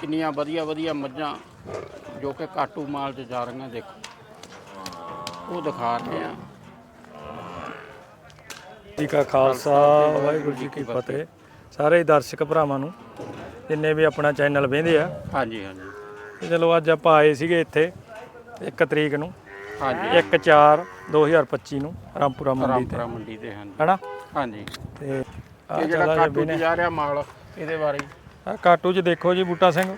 ਕਿੰਨੀਆਂ ਵਧੀਆ ਵਧੀਆ ਮੱਝਾਂ ਜੋ ਕਿ ਕਾਟੂ ਮਾਲ 'ਚ ਜਾ ਰਹੀਆਂ ਦੇਖੋ। ਉਹ ਦਿਖਾ ਰਹੇ ਆ ਜੀ ਕਾ ਖਾਲਸਾ ਵਾਹਿਗੁਰੂ ਜੀ ਕੀ ਫਤਿਹ। ਸਾਰੇ ਦਰਸ਼ਕ ਭਰਾਵਾਂ ਨੂੰ ਜਿੰਨੇ ਵੀ ਆਪਣਾ ਚੈਨਲ ਵੇਖਦੇ ਆ। ਹਾਂਜੀ ਹਾਂਜੀ। ਤੇ ਚਲੋ ਅੱਜ ਆਪਾਂ ਆਏ ਸੀਗੇ ਇੱਥੇ 1 ਤਰੀਕ ਨੂੰ। ਹਾਂਜੀ। 1 4 2025 ਨੂੰ ਰਾਮਪੁਰਾ ਮੰਡੀ ਤੇ। ਰਾਮਪੁਰਾ ਮੰਡੀ ਤੇ ਹਾਂਜੀ। ਹਨਾ? ਹਾਂਜੀ। ਤੇ ਜਿਹੜਾ ਕਾਟੂ 'ਚ ਜਾ ਰਿਹਾ ਮਾਲ ਇਹਦੇ ਬਾਰੇ। ਆ ਕਾਟੂ 'ਚ ਦੇਖੋ ਜੀ ਬੂਟਾ ਸਿੰਘ।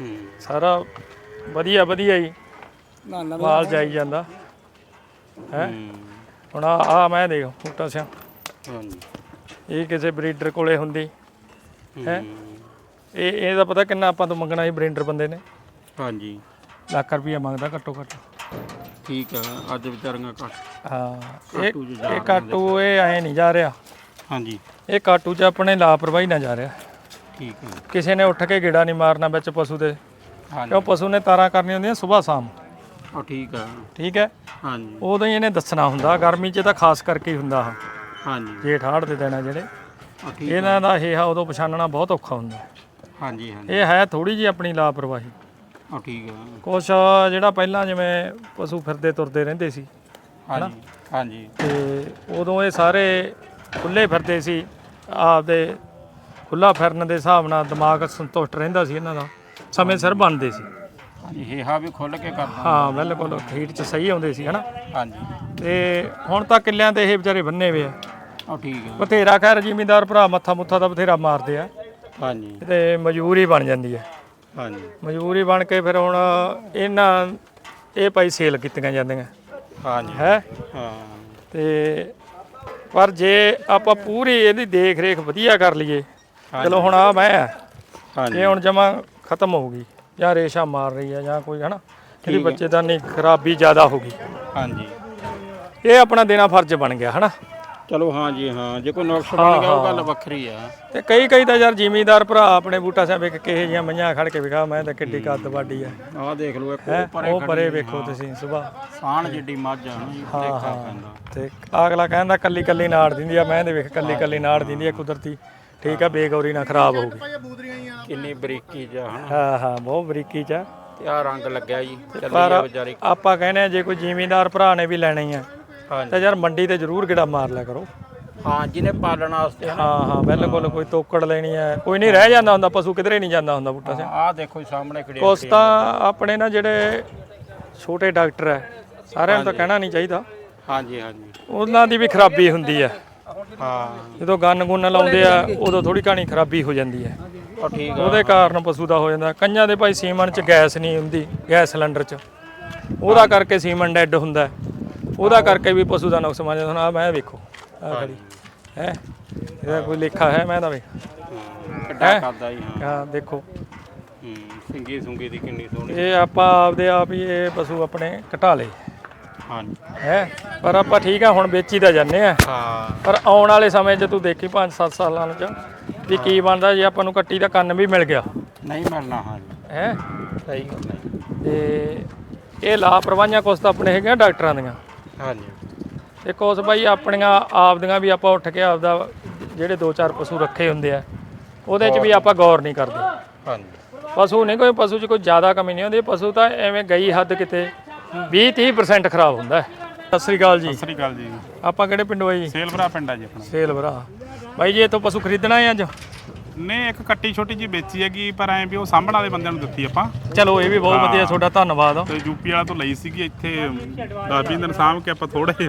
ਹੂੰ ਸਾਰਾ ਵਧੀਆ ਵਧੀਆ ਹੀ ਮਾਲ ਜਾਈ ਜਾਂਦਾ। ਹੈ? ਹੁਣ ਆ ਆ ਮੈਂ ਦੇਖ ਬੂਟਾ ਸਿੰਘ ਹਾਂਜੀ। ਇਹ ਕਿਸੇ ਬਰੀਡਰ ਕੋਲੇ ਹੁੰਦੀ। ਹੈਂ? ਇਹ ਇਹਦਾ ਪਤਾ ਕਿੰਨਾ ਆਪਾਂ ਤੋਂ ਮੰਗਣਾ ਸੀ ਬਰੀਡਰ ਬੰਦੇ ਨੇ। ਹਾਂਜੀ। ਲੱਖ ਰੁਪਈਆ ਮੰਗਦਾ ਘੱਟੋ ਘੱਟ। ਠੀਕ ਆ ਅੱਜ ਵਿਚਾਰੀਆਂ ਕੱਟ ਹਾਂ ਕਾਟੂ 'ਚ ਇਹ ਜਾ ਕਾਟੂ ਇਹ ਐ ਨਹੀਂ ਜਾ ਰਿਹਾ। ਹਾਂਜੀ। ਇਹ ਕਾਟੂ 'ਚ ਆਪਣੇ ਲਾਪਰਵਾਹੀ ਨਾ ਜਾ ਰਿਹਾ। ਠੀਕ ਆ ਕਿਸੇ ਨੇ ਉੱਠ ਕੇ ਗੇੜਾ ਨਹੀਂ ਮਾਰਨਾ ਵਿੱਚ ਪਸ਼ੂ ਦੇ। ਹਾਂਜੀ। ਕਿਉਂ ਪਸ਼ੂ ਨੇ ਤਾਰਾਂ ਕਰਨੀਆਂ ਹੁੰਦੀਆਂ ਸਵੇਰ ਸ਼ਾਮ। ਉਹ ਠੀਕ ਆ। ਠੀਕ ਹੈ? ਹਾਂਜੀ। ਉਦੋਂ ਹੀ ਇਹਨੇ ਦੱਸਣਾ ਹੁੰਦਾ ਗਰਮੀ 'ਚ ਤਾਂ ਖਾਸ ਕਰਕੇ ਹੀ ਹੁੰਦਾ ਆਹ। ਹਾਂਜੀ। ਜੇਠ ਹਾੜ ਦੇ ਦੇਣਾ ਜਿਹੜੇ। ਉਹ ਠੀਕ ਆ। ਇਹਨਾਂ ਦਾ ਹੇਹਾ ਉਦੋਂ ਪਛਾਣਨਾ ਬਹੁਤ ਔਖਾ ਹੁੰਦਾ। ਹਾਂਜੀ ਹਾਂਜੀ। ਇਹ ਹੈ ਥੋੜੀ ਜੀ ਆਪਣੀ ਲਾਪਰਵਾਹੀ। ਉਹ ਠੀਕ ਆ। ਕੁਛ ਜਿਹੜਾ ਪਹਿਲਾਂ ਜਿਵੇਂ ਪਸ਼ੂ ਫਿਰਦੇ ਤੁਰਦੇ ਰਹਿੰਦੇ ਸੀ ਹਾਂਜੀ ਹਾਂਜੀ। ਤੇ ਉਦੋਂ ਇਹ ਸਾਰੇ ਖੁੱਲੇ ਫਿਰਦੇ ਸੀ ਆਪਦੇ ਖੁੱਲਾ ਫਿਰਨ ਦੇ ਹਿਸਾਬ ਨਾਲ ਦਿਮਾਗ ਸੰਤੁਸ਼ਟ ਰਹਿੰਦਾ ਸੀ ਇਹਨਾਂ ਦਾ। ਸਮੇਂ ਸਿਰ ਬਣਦੇ ਸੀ। ਹਾਂਜੀ ਹੇਹਾ ਵੀ ਖੁੱਲ ਕੇ ਕਰਦਾ। ਹਾਂ ਬਿਲਕੁਲ ਖੀਟ ਚ ਸਹੀ ਆਉਂਦੇ ਸੀ ਹਨਾ? ਹਾਂਜੀ। ਤੇ ਹੁਣ ਤਾਂ ਕਿੱਲਿਆਂ ਤੇ ਇਹ ਵਿਚਾਰੇ ਬੰਨੇ ਵੇ ਆ। ਉਹ ਠੀਕ ਆ ਬਥੇਰਾ ਖੈਰ ਜ਼ਿਮੀਂਦਾਰ ਭਰਾ ਮੱਥਾ ਮੁੱਥਾ ਦਾ ਬਥੇਰਾ ਮਾਰਦੇ ਆ। ਹਾਂਜੀ। ਤੇ ਮਜਬੂਰੀ ਬਣ ਜਾਂਦੀ ਹੈ ਹਾਂਜੀ। ਮਜਬੂਰੀ ਬਣ ਕੇ ਫਿਰ ਹੁਣ ਇਹਨਾਂ ਇਹ ਭਾਈ ਸੇਲ ਕੀਤੀਆਂ ਜਾਂਦੀਆਂ। ਹਾਂਜੀ। ਹੈ? ਹਾਂ। ਤੇ ਪਰ ਜੇ ਆਪਾਂ ਪੂਰੀ ਇਹਦੀ ਦੇਖ ਰੇਖ ਵਧੀਆ ਕਰ ਲਈਏ ਚਲੋ ਹੁਣ ਆ ਮੈਂ ਆ, ਹਾਂਜੀ। ਇਹ ਹੁਣ ਜਮਾ ਖਤਮ ਹੋ ਗਈ ਜਾਂ ਰੇਸ਼ਾ ਮਾਰ ਰਹੀ ਹੈ ਜਾਂ ਕੋਈ ਹਨਾ? ਇਹਦੀ ਬੱਚੇਦਾਨੀ ਖਰਾਬੀ ਜ਼ਿਆਦਾ ਹੋ ਗਈ। ਹਾਂਜੀ। ਇਹ ਆਪਣਾ ਦੇਣਾ ਫਰਜ਼ ਬਣ ਗਿਆ ਹਨਾ? ਚਲੋ ਹਾਂਜੀ ਹਾਂ। ਜੇ ਕੋਈ ਨੁਕਸ ਬਣ ਗਿਆ ਉਹ ਗੱਲ ਵੱਖਰੀ ਆ। ਤੇ ਕਈ ਕਈ ਤਾਂ ਯਾਰ ਜ਼ਿਮੀਂਦਾਰ ਭਰਾ ਆਪਣੇ ਬੂਟਾ ਸਾਹਿਬ ਇੱਕ ਕਿਹੇ ਜੀਆਂ ਮਈਆਂ ਖੜ ਕੇ ਵਿਖਾ ਮੈਂ ਤਾਂ ਕਿੱਡੀ ਕੱਦ ਵਾਡੀ ਆ। ਆਹ ਦੇਖ ਲਓ ਇੱਕ ਹੈਂ? ਉਹ ਪਰੇ ਉਹ ਪਰੇ ਵੇਖੋ ਹਾਂ। ਤੁਸੀਂ ਸੁਬਾ ਸਾਣ ਜਿੱਡੀ ਮੱਝ ਆ ਨਾ ਜੀ, ਦੇਖਾ ਪੈਂਦਾ। ਤੇ ਅਗਲਾ ਕਹਿੰਦਾ ਕੱਲੀ ਕੱਲੀ ਨਾੜ ਦਿੰਦੀ ਆ। ਮੈਂ ਦੇ ਵੇਖ ਕੱਲੀ ਕੱਲੀ ਨਾੜ ਦਿੰਦੀ ਆ ਕੁਦਰਤੀ। ਠੀਕ ਆ ਬੇਗੌਰੀ ਨਾਲ ਖਰਾਬ ਹੋ ਗਈ। ਕਿੰਨੀ ਬਰੀਕੀ ਜਾ ਹਨਾ? ਹਾਂ ਹਾਂ ਬਹੁਤ ਬਰੀਕੀ ਚ ਆ। ਤੇ ਆ ਰੰਗ ਲੱਗਿਆ ਜੀ ਚੱਲੀ ਪਰ ਆ ਵਿਚਾਰੀ ਆਪਾਂ ਕਹਿੰਦੇ ਆ ਜੇ ਕੋਈ ਜ਼ਿਮੀਂਦਾਰ ਭਰਾ ਨੇ ਵੀ ਲੈਣੀ ਆ ਹਾਂਜੀ। ਤਾਂ ਯਾਰ ਮੰਡੀ ਤੇ ਜ਼ਰੂਰ ਗੇੜਾ ਮਾਰ ਲਿਆ ਕਰੋ। ਹਾਂ ਜਿਹਨੇ ਪਾਲਣ ਵਾਸਤੇ ਹਨਾ? ਹਾਂ ਹਾਂ ਬਿਲਕੁਲ ਕੋਈ ਤੋਕੜ ਲੈਣੀ ਹੈ ਕੋਈ ਨਹੀਂ ਰਹਿ ਜਾਂਦਾ ਹੁੰਦਾ ਪਸ਼ੂ ਕਿਧਰੇ ਨਹੀਂ ਜਾਂਦਾ ਹੁੰਦਾ ਬੂਟਾ ਸਿੰਘ ਆਹ ਦੇਖੋ ਜੀ ਸਾਹਮਣੇ ਖੜੀ ਕੁਛ ਤਾਂ ਆਪਣੇ ਨਾ ਜਿਹੜੇ ਛੋਟੇ ਡਾਕਟਰ ਹੈ ਸਾਰਿਆਂ ਨੂੰ ਤਾਂ ਕਹਿਣਾ ਨਹੀਂ ਚਾਹੀਦਾ। ਹਾਂਜੀ ਹਾਂਜੀ। ਉਹਨਾਂ ਦੀ ਵੀ ਖਰਾਬੀ ਹੁੰਦੀ ਹੈ ਹਾਂ। ਜਦੋਂ ਗੰਨ ਗੁੰਨ ਲਾਉਂਦੇ ਆ ਉਦੋਂ ਥੋੜੀ ਕਹਾਣੀ ਖਰਾਬੀ ਹੋ ਜਾਂਦੀ ਹੈ। ਉਹ ਠੀਕ ਆ। ਉਹਦੇ ਕਾਰਨ ਪਸ਼ੂ ਦਾ ਹੋ ਜਾਂਦਾ। ਕਈਆਂ ਦੇ ਭਾਈ ਸੀਮਨ ਚ ਗੈਸ ਨਹੀਂ ਹੁੰਦੀ ਗੈਸ ਸਿਲੰਡਰ ਚ। ਉਹਦਾ ਕਰਕੇ ਸੀਮਨ ਡੈੱਡ ਹੁੰਦਾ ਹੈ। ਉਹਦਾ ਕਰਕੇ ਵੀ ਪਸ਼ੂ ਦਾ ਨੁਕਸ ਮੰਨ ਜਾਂਦਾ। ਆ ਮੈਂ ਵੇਖੋ ਆ ਖੜੀ ਹੈ? ਇਹਦਾ ਕੋਈ ਲੇਖਾ ਹੈ? ਮੈਂ ਤਾਂ ਹਾਂ, ਕਿੱਡਾ ਕਰਦਾ ਜੀ ਹਾਂ। ਹਾਂ ਦੇਖੋ। ਹੂੰ ਸਿੰਗੀ ਸੁੰਗੀ ਦੀ ਕਿੰਨੀ ਸੋਹਣੀ। ਇਹ ਆਪਾਂ ਆਪਦੇ ਆਪ ਹੀ ਇਹ ਪਸ਼ੂ ਆਪਣੇ ਘਟਾ ਲਏ। ਹਾਂਜੀ। ਹੈ? ਪਰ ਆਪਾਂ ਠੀਕ ਆ ਹੁਣ ਵੇਚੀ ਤਾਂ ਜਾਂਦੇ ਆ। ਹਾਂ। ਪਰ ਆਉਣ ਵਾਲੇ ਸਮੇਂ 'ਚ ਤੂੰ ਦੇਖੀ 5-7 ਸਾਲਾਂ ਚ ਵੀ ਕੀ ਬਣਦਾ ਜੇ ਆਪਾਂ ਨੂੰ ਕੱਟੀ ਦਾ ਕੰਨ ਵੀ ਮਿਲ ਗਿਆ। ਨਹੀਂ ਮਿਲਣਾ ਹਾਂਜੀ। ਹੈ? ਸਹੀ ਗੱਲ। ਹੈ। ਤੇ ਇਹ ਲਾਪਰਵਾਹੀਆਂ ਕੁਛ ਤਾਂ ਆਪਣੇ ਹੈਗੀਆਂ ਡਾਕਟਰਾਂ ਦੀਆਂ। ਹਾਂਜੀ। ਤੇ ਕੁਛ ਬਾਈ ਆਪਣੀਆਂ ਆਪਦੀਆਂ ਵੀ ਆਪਾਂ ਉੱਠ ਕੇ ਆਪਦਾ ਜਿਹੜੇ ਦੋ ਚਾਰ ਪਸ਼ੂ ਰੱਖੇ ਹੁੰਦੇ ਆ ਉਹਦੇ 'ਚ ਵੀ ਆਪਾਂ ਗੌਰ ਨਹੀਂ ਕਰਦੇ। ਹਾਂਜੀ। ਪਸ਼ੂ ਨਹੀਂ ਕੋਈ ਪਸ਼ੂ 'ਚ ਕੋਈ ਜ਼ਿਆਦਾ ਕਮੀ ਨਹੀਂ ਹੁੰਦੀ। ਪਸ਼ੂ ਤਾਂ ਐਵੇਂ ਗਈ ਹੱਦ ਕਿਤੇ 20-30% ਖਰਾਬ ਹੁੰਦਾ ਹੈ। ਸਤਿ ਸ੍ਰੀ ਅਕਾਲ ਜੀ। ਸਤਿ ਸ੍ਰੀ ਅਕਾਲ ਜੀ। ਆਪਾਂ ਕਿਹੜੇ ਪਿੰਡੋਂ ਆ ਜੀ? ਸੇਲ ਭਰਾ ਪਿੰਡ ਆ ਜੀ ਆਪਣਾ। ਸੇਲ ਭਰਾ। ਬਾਈ ਜੀ ਇੱਥੋਂ ਪਸ਼ੂ ਖਰੀਦਣਾ ਹੈ ਅੱਜ? ਨੇ ਇੱਕ ਕੱਟੀ ਛੋਟੀ ਜੀ ਵੇਚੀ ਹੈਗੀ ਪਰ ਐਂ ਵੀ ਉਹ ਸਾਂਭਣ ਵਾਲੇ ਬੰਦਿਆਂ ਨੂੰ ਦਿੱਤੀ ਆਪਾਂ। ਚਲੋ ਇਹ ਵੀ ਬਹੁਤ ਵਧੀਆ ਤੁਹਾਡਾ ਧੰਨਵਾਦ। ਤੇ ਯੂਪੀ ਵਾਲਾ ਤੋਂ ਲਈ ਸੀਗੀ ਇੱਥੇ 10 ਦਿਨ ਸਾਂਭ ਕੇ ਆਪਾਂ ਥੋੜੇ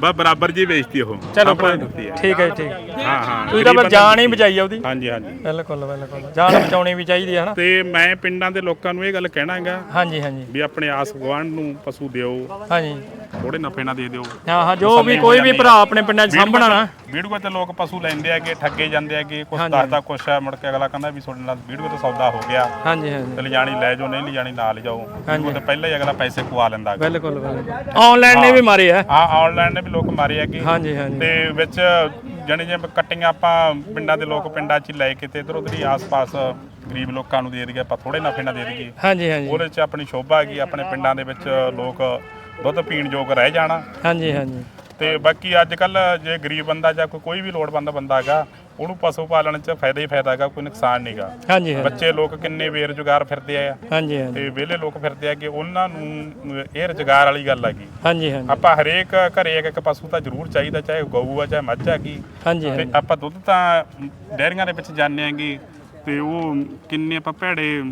ਬਸ ਬਰਾਬਰ ਜੀ ਵੇਚਤੀ ਉਹ। ਚਲੋ ਕੋਈ ਨੀ। ਦਿੱਤੀ ਠੀਕ ਹੈ ਠੀਕ। ਹਾਂ ਹਾਂ। ਤੁਸੀਂ ਤਾਂ ਫਿਰ ਜਾਨ ਹੀ ਬਚਾਈ ਆ ਉਹਦੀ। ਹਾਂਜੀ ਹਾਂਜੀ। ਬਿਲਕੁਲ ਬਿਲਕੁਲ। ਜਾਨ ਬਚਾਉਣੀ ਵੀ ਚਾਹੀਦੀ ਹੈ ਹਨਾ। ਤੇ ਮੈਂ ਪਿੰਡਾਂ ਦੇ ਲੋਕਾਂ ਨੂੰ ਇਹ ਗੱਲ ਕਹਿਣਾ ਹੈਗਾ ਹਾਂਜੀ ਹਾਂਜੀ। ਵੀ ਆਪਣੇ ਆਸ ਗੁਆਂਢ ਨੂੰ ਪਸ਼ੂ ਦਿਓ। ਹਾਂਜੀ। ਥੋੜੇ ਨਫੇ ਨਾਲ ਦੇ ਦਿਓ। ਹਾਂ ਹਾਂ ਜੋ ਵੀ ਕੋਈ ਵੀ ਭਰਾ ਆਪਣੇ ਪਿੰਡਾਂ 'ਚ ਸਾਂਭਣਾ ਨਾ। ਵੀਡੀਓ ਤੇ ਲੋਕ ਪਸ਼ੂ ਲੈਂਦੇ ਹੈਗੇ ਠੱਗੇ ਜਾਂਦੇ ਹੈਗੇ ਕੁਛ ਦੱਸਦਾ ਕੁਛ ਹੈ ਮੁੜ ਕੇ ਅਗਲਾ ਕਹਿੰਦਾ ਵੀ ਤੁਹਾਡੇ ਨਾਲ ਵੀਡੀਓ ਤੇ ਸੌਦਾ ਹੋ ਗਿਆ। ਹਾਂਜੀ ਹਾਂਜੀ। ਤੇ ਲਿਜਾਣੀ ਲੈ ਜਾਓ ਨਹੀਂ ਲਿਜਾਣੀ ਨਾ ਲਿਜਾਓ। ਵੀਡੀਓ ਤੇ ਪਹਿਲਾਂ ਹੀ ਅਗਲਾ ਪੈਸੇ ਪਵਾ ਲੈਂਦਾ। ਬਿਲਕੁਲ ਬਿਲਕੁਲ। ਆਨਲਾਈਨ ਨੇ ਵੀ ਮਾਰੇ ਆ। ਆ ਆਨਲਾਈਨ ਨੇ ਵੀ ਲੋਕ ਮਾਰੇ ਹੈਗੇ ਹਾਂਜੀ ਹਾਂਜੀ। ਤੇ ਵਿੱਚ ਜਾਣੀ ਜੇ ਕੱਟੀਆਂ ਆਪਾਂ ਪਿੰਡਾਂ ਦੇ ਲੋਕ ਪਿੰਡਾਂ 'ਚ ਲੈ ਕੇ ਤੇ ਇਧਰ ਉਧਰ ਹੀ ਆਸ-ਪਾਸ ਗਰੀਬ ਲੋਕਾਂ ਨੂੰ ਦੇ ਦਈਏ ਆਪਾਂ ਥੋੜੇ ਨਫੇ ਨਾਲ ਦੇ ਦਈਏ। ਹਾਂਜੀ ਹਾਂਜੀ। ਉਹਦੇ 'ਚ ਆਪਣੀ ਸ਼ੋਭਾ ਹੈਗੀ ਆਪਣੇ ਪਿੰਡਾਂ ਦੇ ਵਿੱਚ ਲੋਕ ਦੁੱਧ ਪੀਣ ਯੋਗ ਰਹਿ ਜਾਣਾ। ਹਾਂਜੀ ਹਾਂਜੀ। ਤੇ ਬਾਕੀ ਅੱਜ ਕੱਲ ਜੇ ਗਰੀਬ ਬੰਦਾ ਜਾਂ ਕੋਈ ਕੋਈ ਵੀ ਲੋੜਵੰਦ ਬੰਦਾ ਹੈਗਾ ਉਹਨੂੰ ਪਸ਼ੂ ਪਾਲਣ 'ਚ ਫਾਇਦਾ ਹੀ ਫਾਇਦਾ ਹੈਗਾ ਕੋਈ ਨੁਕਸਾਨ ਨਹੀਂਗਾ ਹਾਂਜੀ ਹਾਂਜੀ। ਬੱਚੇ ਲੋਕ ਕਿੰਨੇ ਬੇਰੁਜ਼ਗਾਰ ਫਿਰਦੇ ਆ। ਹਾਂਜੀ ਹਾਂਜੀ। ਤੇ ਵਿਹਲੇ ਲੋਕ ਫਿਰਦੇ ਆ ਕਿ ਉਹਨਾਂ ਨੂੰ ਇਹ ਰੁਜ਼ਗਾਰ ਵਾਲੀ ਗੱਲ ਹੈਗੀ। ਹਾਂਜੀ ਹਾਂਜੀ। ਆਪਾਂ ਹਰੇਕ ਘਰੇ ਇੱਕ ਇੱਕ ਪਸ਼ੂ ਤਾਂ ਜ਼ਰੂਰ ਚਾਹੀਦਾ ਚਾਹੇ ਗਊ ਆ ਚਾਹੇ ਮੱਝ ਹੈਗੀ। ਹਾਂਜੀ ਤੇ ਹਾਂਜੀ। ਆਪਾਂ ਦੁੱਧ ਤਾਂ ਡੈਰੀਆਂ ਦੇ ਵਿੱਚ ਜਾਂਦੇ ਆਂਗੇ ਤੇ ਉਹ ਕਿੰਨੇ ਆਪਾਂ ਭੈੜੇ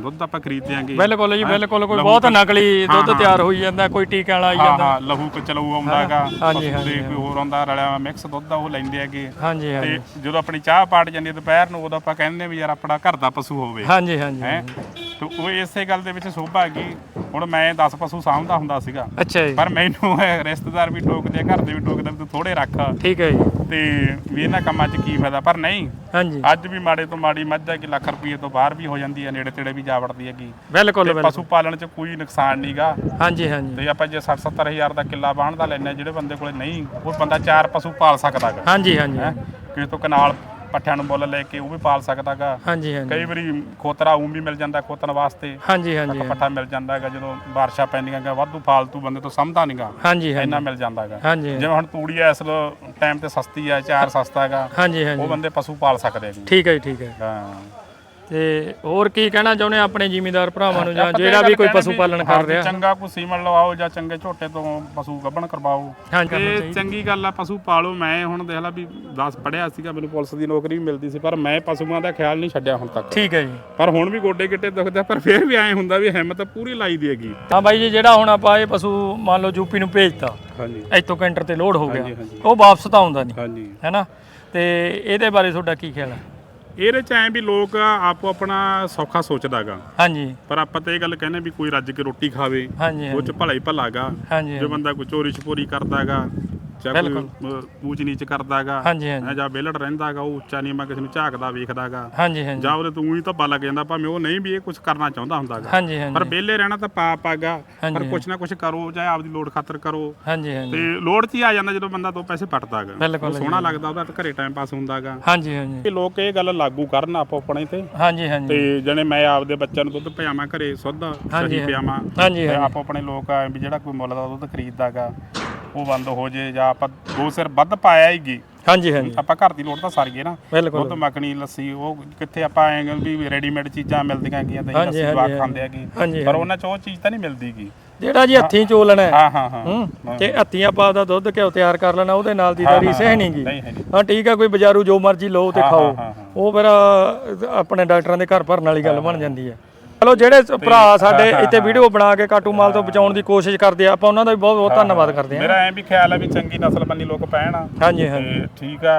ਦੁੱਧ ਆਪਾਂ ਖਰੀਦਦੇ ਆਂਗੇ ਬਿਲਕੁਲ ਜੀ? ਬਿਲਕੁਲ ਕੋਈ ਬਹੁਤ ਨਕਲੀ ਦੁੱਧ ਤਿਆਰ ਹੋਈ ਜਾਂਦਾ ਕੋਈ ਟੀਕਾ ਵਾਲਾ ਆਈ ਜਾਂਦਾ। ਹਾਂ ਲਹੂ ਕਚਲੂ ਆਉਂਦਾ ਹੈਗਾ ਹਾਂਜੀ, ਹਾਂਜੀ, ਦੇ ਕੋਈ ਹੋਰ ਆਉਂਦਾ ਰਲਿਆ ਮਿਕਸ ਦੁੱਧ ਆ ਉਹ ਲੈਂਦੇ ਹੈਗੇ। ਹਾਂਜੀ ਤੇ ਹਾਂਜੀ। ਜਦੋਂ ਆਪਣੀ ਚਾਹ ਪਾਟ ਜਾਂਦੀ ਦੁਪਹਿਰ ਨੂੰ ਉਦੋਂ ਆਪਾਂ ਕਹਿੰਦੇ ਵੀ ਯਾਰ ਆਪਣਾ ਘਰ ਦਾ ਪਸ਼ੂ ਹੋਵੇ। ਹਾਂਜੀ ਹਾਂਜੀ। ਤੇ ਉਹ ਇਸੇ ਗੱਲ ਦੇ ਵਿੱਚ ਸੋਭਾ ਹੈਗੀ ਹੁਣ ਮੈਂ 10 ਪਸ਼ੂ ਸਾਂਭਦਾ ਹੁੰਦਾ ਸੀਗਾ। ਅੱਛਾ ਜੀ। ਪਰ ਮੈਨੂੰ ਇਹ ਰਿਸ਼ਤੇਦਾਰ ਵੀ ਟੋਕਦੇ ਆ ਘਰ ਦੇ ਵੀ ਟੋਕਦੇ ਵੀ ਤੂੰ ਥੋੜੇ ਰੱਖ। ਠੀਕ ਹੈ ਜੀ। ਤੇ ਵੀ ਇਹਨਾਂ ਕੰਮਾਂ 'ਚ ਕੀ ਫਾਇਦਾ? ਪਰ ਨਹੀਂ ਹਾਂਜੀ। ਅੱਜ ਵੀ ਮਾੜੇ ਤੋਂ ਮਾੜੀ ਮੱਝ ਹੈ ਕਿ ਲੱਖ ਰੁਪਏ ਤੋਂ ਬਾਹਰ ਵੀ ਹੋ ਜਾਂਦੀ ਹੈ ਨੇੜੇ ਤੇੜੇ ਵੀ ਜਾ ਵੜਦੀ ਹੈਗੀ। ਬਿਲਕੁਲ ਤੇ ਬਿਲਕੁਲ। ਪਸ਼ੂ ਪਾਲਣ 'ਚ ਕੋਈ ਨੁਕਸਾਨ ਨਹੀਂਗਾ ਹਾਂਜੀ ਹਾਂਜੀ। ਤੇ ਆਪਾਂ ਜੇ 60 70 ਹਜ਼ਾਰ ਦਾ ਕਿੱਲਾ ਬਾਣਦਾ ਲੈਣੇ ਜਿਹੜੇ ਬੰਦੇ ਕੋਲੇ ਨਹੀਂ ਉਹ ਬੰਦਾ ਚਾਰ ਪਸ਼ੂ ਪਾਲ ਸਕਦਾ ਹੈਗਾ ਹਾਂਜੀ ਹਾਂਜੀ। ਹੈ? ਕਿਸੇ ਤੋਂ ਕਨਾਲ ਪੱਠਿਆਂ ਨੂੰ ਮੁੱਲ ਲੈ ਕੇ ਉਹ ਵੀ ਪਾਲ ਸਕਦਾ ਹੈਗਾ ਹਾਂਜੀ ਹਾਂਜੀ। ਕਈ ਵਾਰੀ ਖੋਤਰਾ ਉਂ ਵੀ ਮਿਲ ਜਾਂਦਾ ਖੋਤਨ ਵਾਸਤੇ। ਹਾਂਜੀ ਹਾਂਜੀ ਇੱਕ ਪੱਠਾ ਮਿਲ ਜਾਂਦਾ ਹੈਗਾ ਜਦੋਂ ਬਾਰਿਸ਼ਾਂ ਪੈਂਦੀਆਂ ਹੈਗਾ ਵਾਧੂ ਫਾਲਤੂ ਬੰਦੇ ਤੋਂ ਸਮਝਦਾ ਨਹੀਂਗਾ ਹਾਂਜੀ ਇੰਨਾ ਹਾਂਜੀ ਮਿਲ ਜਾਂਦਾ ਹੈਗਾ ਹਾਂਜੀ। ਜਿਵੇਂ ਹੁਣ ਤੂੜੀ ਐ ਇਸ ਟਾਈਮ ਤੇ ਸਸਤੀ ਹੈ ਚਾਰ ਸਸਤਾ ਹੈਗਾ ਹਾਂਜੀ। ਉਹ ਹਾਂਜੀ ਬੰਦੇ ਪਸ਼ੂ ਪਾਲ ਸਕਦੇ ਠੀਕ ਹੈ ਜੀ ਠੀਕ ਹੈ। ਹਾਂ। ਤੇ ਹੋਰ ਕੀ ਕਹਿਣਾ ਚਾਹੁੰਦੇ ਆ ਆਪਣੇ ਜ਼ਿਮੀਂਦਾਰ ਭਰਾਵਾਂ ਨੂੰ ਜਾਂ ਆਪਾਂ ਤਾਂ ਇਹ ਜਿਹੜਾ ਵੀ ਗੱਲ ਕੋਈ ਪਸ਼ੂ ਪਾਲਣ ਹਾਂ ਕਰ ਵੀ ਰਿਹਾ ਚੰਗਾ ਕੋਈ ਸੀਮਨ ਲਵਾਓ ਜਾਂ ਚੰਗੇ ਝੋਟੇ ਤੋਂ ਪਸ਼ੂ ਗੱਭਣ ਕਰਵਾਓ। ਕਰਨਾ ਤੇ ਚਾਹੀਦਾ। ਚੰਗੀ ਗੱਲ ਆ ਪਸ਼ੂ ਪਾਲੋ। ਮੈਂ ਹੁਣ ਦੇਖ ਲਾ ਵੀ 10 ਪੜਿਆ ਸੀਗਾ ਮੈਨੂੰ ਪੁਲਿਸ ਦੀ ਨੌਕਰੀ ਵੀ ਮਿਲਦੀ ਸੀ ਪਰ ਮੈਂ ਪਸ਼ੂਆਂ ਦਾ ਖਿਆਲ ਨਹੀਂ ਛੱਡਿਆ ਹੁਣ ਤੱਕ। ਠੀਕ ਹੈ ਜੀ। ਪਰ ਹੁਣ ਵੀ ਗੋਡੇ ਗਿੱਟੇ ਦੁਖਦੇ ਆ, ਪਰ ਫਿਰ ਵੀ ਐ ਹੁੰਦਾ ਵੀ ਹਿੰਮਤ ਪੂਰੀ ਲਾਈ ਦੀ ਹੈਗੀ। ਤਾਂ ਬਾਈ ਜੀ ਜਿਹੜਾ ਹੁਣ ਆਪਾਂ ਇਹ ਪਸ਼ੂ ਮੰਨ ਲਓ ਯੂਪੀ ਨੂੰ ਭੇਜਤਾ ਹਾਂਜੀ। ਇੱਥੋਂ ਕੈਂਟਰ ਤੇ ਲੋਡ ਹੋ ਗਿਆ ਹਾਂਜੀ, ਹਾਂਜੀ। ਉਹ ਵਾਪਸ ਤਾਂ ਆਉਂਦਾ ਨਹੀਂ ਹਾਂਜੀ। ਹੈਨਾ ਤੇ ਇਹਦੇ ਬਾਰੇ ਤੁਹਾਡਾ ਕੀ ਖਿਆਲ ਹੈ? ਇਹਦੇ ਚ ਐ ਵੀ ਲੋਕ ਆਪੋ ਆਪਣਾ ਸੌਖਾ ਸੋਚਦਾਗਾ। ਹਾਂਜੀ। ਪਰ ਆਪਾਂ ਤਾਂ ਇਹ ਗੱਲ ਕਹਿੰਦੇ ਵੀ ਕੋਈ ਰੱਜ ਕੇ ਰੋਟੀ ਖਾਵੇ ਹਾਂਜੀ ਉਹ ਚ ਭਲਾ ਹੀ ਭਲਾਗਾ। ਹਾਂਜੀ ਜੋ ਬੰਦਾ ਕੋਈ ਚੋਰੀ ਛਪੋਰੀ ਕਰਦਾਗਾ। ਜਾਂ ਕੋਈ ਪੂਚ ਨੀਚ ਕਰਦਾਗਾ ਹਾਂਜੀ ਹਾਂਜੀ। ਜਾਂ ਬੇਲੜ ਰਹਿੰਦਾਗਾ ਉਹ ਉੱਚਾ ਨੀਵਾਂ ਕਿਸੇ ਨੂੰ ਝਾਕਦਾ ਵੇਖਦਾਗਾ। ਹਾਂਜੀ ਹਾਂਜੀ। ਜਾਂ ਉਹਦੇ ਤੋਂ ਹੀ ਧੱਬਾ ਲੱਗ ਜਾਂਦਾ ਭਾਵੇਂ ਉਹ ਨਹੀਂ ਵੀ ਇਹ ਕੁਝ ਕਰਨਾ ਚਾਹੁੰਦਾ ਹੁੰਦਾਗਾ। ਹਾਂਜੀ ਪਰ ਹਾਂਜੀ ਬੇਲੇ ਰਹਿਣਾ ਤਾਂ ਪਾਪ ਆਗਾ ਪਰ ਹਾਂਜੀ। ਕੁਛ ਨਾ ਕੁਛ ਕਰੋ ਚਾਹੇ ਆਪਦੀ ਲੋੜ ਖਾਤਰ ਕਰੋ। ਹਾਂਜੀ ਤੇ ਹਾਂਜੀ ਲੋੜ 'ਚ ਹੀ ਆ ਜਾਂਦਾ ਜਦੋਂ ਬੰਦਾ ਦੋ ਪੈਸੇ ਪਟਦਾਗਾ। ਬਿਲਕੁਲ ਸੋਹਣਾ ਲੱਗਦਾ ਉਹਦਾ ਤਾਂ ਘਰੇ ਟਾਈਮ ਪਾਸ ਹੁੰਦਾਗਾ। ਹਾਂਜੀ ਹਾਂਜੀ। ਇਹ ਲੋਕ ਇਹ ਗੱਲ ਲਾਗੂ ਕਰਨ ਆਪੋ ਆਪਣੇ ਤੇ। ਹਾਂਜੀ ਹਾਂਜੀ। ਤੇ ਜਣੇ ਮੈਂ ਆਪਦੇ ਬੱਚਿਆਂ ਨੂੰ ਦੁੱਧ ਪਿਆਵਾਂ ਘਰੇ ਸੁੱਧ ਸਹੀ ਹਾਂਜੀ। ਪਿਆਵਾਂ। ਹਾਂਜੀ ਤੇ ਹਾਂਜੀ। ਆਪੋ ਆਪਣੇ ਲੋਕ ਆ ਵੀ ਜਿਹੜਾ ਕੋਈ ਮੁੱਲ ਦਾ ਦੁੱਧ ਖਰੀਦਦਾਗਾ। ਉਹ ਬੰਦ ਹੋ ਜੇ ਜਾਂ ਆਪਾਂ ਦੋ ਸਿਰ ਵੱਧ ਪਾਇਆ ਹੀਗੀ ਹਾਂਜੀ ਹਾਂਜੀ। ਆਪਾਂ ਘਰ ਦੀ ਲੋੜ ਤਾਂ ਸਾਰੀਏ ਨਾ। ਬਿਲਕੁਲ। ਦੁੱਧ ਮੱਖਣੀ ਲੱਸੀ ਉਹ ਕਿੱਥੇ ਆਪਾਂ ਐਂ ਵੀ ਰੈਡੀਮੇਡ ਚੀਜ਼ਾਂ ਮਿਲਦੀਆਂ ਗੀਆਂ ਦਹੀਂ ਹਾਂਜੀ, ਲੱਸੀ ਹਾਂਜੀ। ਖਾਂਦੇ ਹੈਗੇ। ਹਾਂਜੀ ਪਰ ਉਹਨਾਂ ਚ ਉਹ ਚੀਜ਼ ਤਾਂ ਨਹੀਂ ਮਿਲਦੀਗੀ ਜਿਹੜਾ ਜੀ ਹੱਥੀਂ ਚੋਲਣਾ ਹੈ। ਹਾਂ ਹਾਂ ਹਾਂ। ਹੂੰ। ਤੇ ਹੱਥੀਂ ਆਪਾਂ ਉਹਦਾ ਦੁੱਧ ਘਿਓ ਤਿਆਰ ਕਰ ਲੈਣਾ ਉਹਦੇ ਨਾਲ ਦੀ ਤਾਂ ਹਾਂ, ਰੀਸ ਹਾਂ, ਹੈ ਨਹੀਂਗੀ ਨਹੀਂ ਹੈ ਨਹੀਂ। ਹਾਂ ਠੀਕ ਹੈ ਕੋਈ ਬਾਜ਼ਾਰੂ ਜੋ ਮਰਜ਼ੀ ਲਓ ਤੇ ਹਾਂ, ਖਾਓ। ਹਾਂ, ਹਾਂ, ਉਹ ਫਿਰ ਆਪਣੇ ਡਾਕਟਰਾਂ ਦੇ ਘਰ ਭਰਨ ਵਾਲੀ ਗੱਲ ਬਣ ਜਾਂਦੀ ਹੈ। ਚਲੋ ਜਿਹੜੇ ਭਰਾ ਸਾਡੇ ਇੱਥੇ ਵੀਡੀਓ ਬਣਾ ਕੇ ਕਾਟੂ ਮਾਲ ਤੋਂ ਬਚਾਉਣ ਦੀ ਕੋਸ਼ਿਸ਼ ਕਰਦੇ ਆ ਆਪਾਂ ਉਹਨਾਂ ਦਾ ਵੀ ਬਹੁਤ ਬਹੁਤ ਧੰਨਵਾਦ ਕਰਦੇ ਹਾਂ। ਮੇਰਾ ਐਂ ਵੀ ਖਿਆਲ ਹੈ ਵੀ ਚੰਗੀ ਨਸਲਬੰਦੀ ਲੋਕ ਪੈਣ ਹਾਂਜੀ ਹਾਂਜੀ। ਤੇ ਠੀਕ ਆ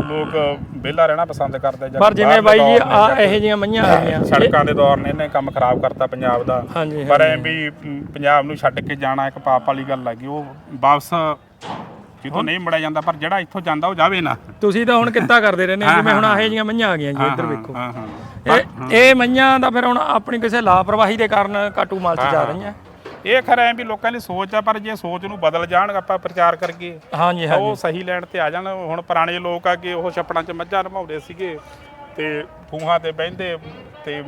ਲੋਕ ਵਿਹਲਾ ਰਹਿਣਾ ਪਸੰਦ ਕਰਦੇ ਜਾਂ ਪਰ ਜਿਵੇਂ ਬਾਈ ਜੀ ਆ ਇਹੋ ਜਿਹੀਆਂ ਮਈਆਂ ਹੈਗੀਆਂ ਇਹ- ਸੜਕਾਂ ਦੇ ਦੌਰ ਨੇ ਇਹਨੇ ਕੰਮ ਖਰਾਬ ਕਰਤਾ ਪੰਜਾਬ ਦਾ। ਹਾਂਜੀ ਪਰ ਐ ਵੀ ਮ, ਪੰਜਾਬ ਨੂੰ ਛੱਡ ਕੇ ਜਾਣਾ ਇੱਕ ਪਾਪ ਵਾਲੀ ਗੱਲ ਹੈਗੀ ਉਹ ਵਾਪਸ ਕਿਤੋਂ ਨਹੀਂ ਮੁੜਿਆ ਜਾਂਦਾ ਪਰ ਜਿਹੜਾ ਇੱਥੋਂ ਜਾਂਦਾ ਉਹ ਜਾਵੇ ਨਾ। ਤੁਸੀਂ ਤਾਂ ਹੁਣ ਕਿੱਤਾ ਕਰਦੇ ਰਹਿੰਦੇ ਜਿਵੇਂ ਹੁਣ ਇਹੋ ਜਿਹੀਆਂ ਮਈਆਂ ਆ ਗਈਆਂ ਜੀ ਇੱਧਰ ਵੇਖੋ। ਹਾਂ ਹਾਂ। ਇਹ ਇਹ ਮਈਆਂ ਦਾ ਫਿਰ ਹੁਣ ਆਪਣੀ ਕਿਸੇ ਲਾਪਰਵਾਹੀ ਦੇ ਕਾਰਨ ਕਾਟੂ ਮਾਲ 'ਚ ਜਾ ਰਹੀਆਂ। ਇਹ ਖਰਾ ਐ ਵੀ ਲੋਕਾਂ ਦੀ ਸੋਚ ਆ ਪਰ ਜੇ ਸੋਚ ਨੂੰ ਬਦਲ ਜਾਣ ਆਪਾਂ ਪ੍ਰਚਾਰ ਕਰਕੇ ਹਾਂਜੀ ਤਾਂ ਹਾਂਜੀ। ਉਹ ਸਹੀ ਲੈਣ ਤੇ ਆ ਜਾਣ। ਹੁਣ ਪੁਰਾਣੇ ਲੋਕ ਆ ਕਿ ਉਹ ਛੱਪੜਾਂ 'ਚ ਮੱਝਾਂ ਨਮਾਉਂਦੇ ਸੀਗੇ ਤੇ ਖੂਹਾਂ ਤੇ ਬਹਿੰਦੇ ਤੇ